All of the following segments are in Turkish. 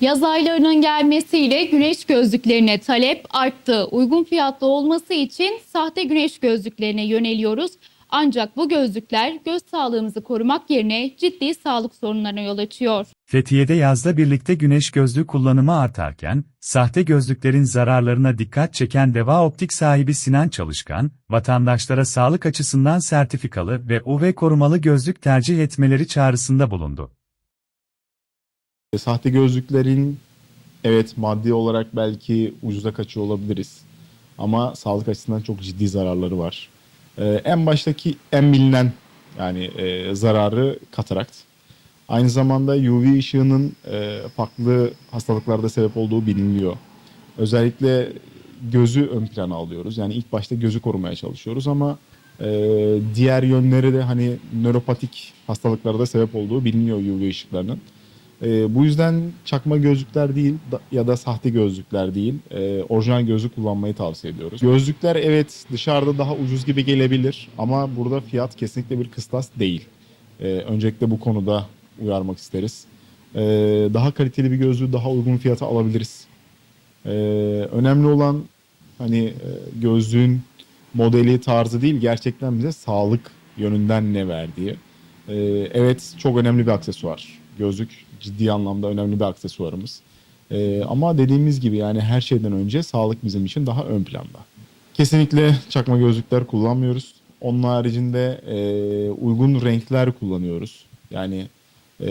Yaz aylarının gelmesiyle güneş gözlüklerine talep arttı. Uygun fiyatlı olması için sahte güneş gözlüklerine yöneliyoruz. Ancak bu gözlükler göz sağlığımızı korumak yerine ciddi sağlık sorunlarına yol açıyor. Fethiye'de yazda birlikte güneş gözlüğü kullanımı artarken, sahte gözlüklerin zararlarına dikkat çeken Deva Optik sahibi Sinan Çalışkan, vatandaşlara sağlık açısından sertifikalı ve UV korumalı gözlük tercih etmeleri çağrısında bulundu. Sahte gözlüklerin evet maddi olarak belki ucuza kaçıyor olabiliriz. Ama sağlık açısından çok ciddi zararları var. Ee, en baştaki en bilinen yani e, zararı katarakt. Aynı zamanda UV ışığının e, farklı hastalıklarda sebep olduğu biliniliyor. Özellikle gözü ön plana alıyoruz. Yani ilk başta gözü korumaya çalışıyoruz ama e, diğer yönleri de hani nöropatik hastalıklara da sebep olduğu biliniyor UV ışıklarının. E, bu yüzden çakma gözlükler değil da- ya da sahte gözlükler değil, e, orijinal gözlük kullanmayı tavsiye ediyoruz. Gözlükler evet dışarıda daha ucuz gibi gelebilir ama burada fiyat kesinlikle bir kıstas değil. E, öncelikle bu konuda uyarmak isteriz. E, daha kaliteli bir gözlüğü daha uygun fiyata alabiliriz. E, önemli olan hani e, gözlüğün modeli tarzı değil gerçekten bize sağlık yönünden ne verdiği. Ee, evet çok önemli bir aksesuar. Gözlük ciddi anlamda önemli bir aksesuarımız. Ee, ama dediğimiz gibi yani her şeyden önce sağlık bizim için daha ön planda. Kesinlikle çakma gözlükler kullanmıyoruz. Onun haricinde e, uygun renkler kullanıyoruz. Yani e,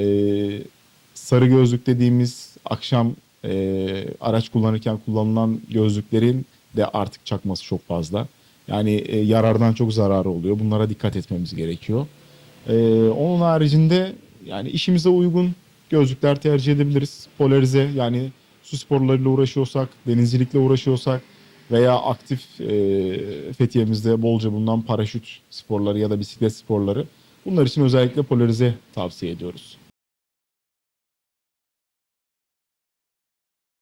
sarı gözlük dediğimiz akşam e, araç kullanırken kullanılan gözlüklerin de artık çakması çok fazla. Yani e, yarardan çok zararı oluyor. Bunlara dikkat etmemiz gerekiyor. Ee, onun haricinde yani işimize uygun gözlükler tercih edebiliriz. Polarize yani su sporlarıyla uğraşıyorsak, denizcilikle uğraşıyorsak veya aktif e, Fethiye'mizde bolca bulunan paraşüt sporları ya da bisiklet sporları. Bunlar için özellikle polarize tavsiye ediyoruz.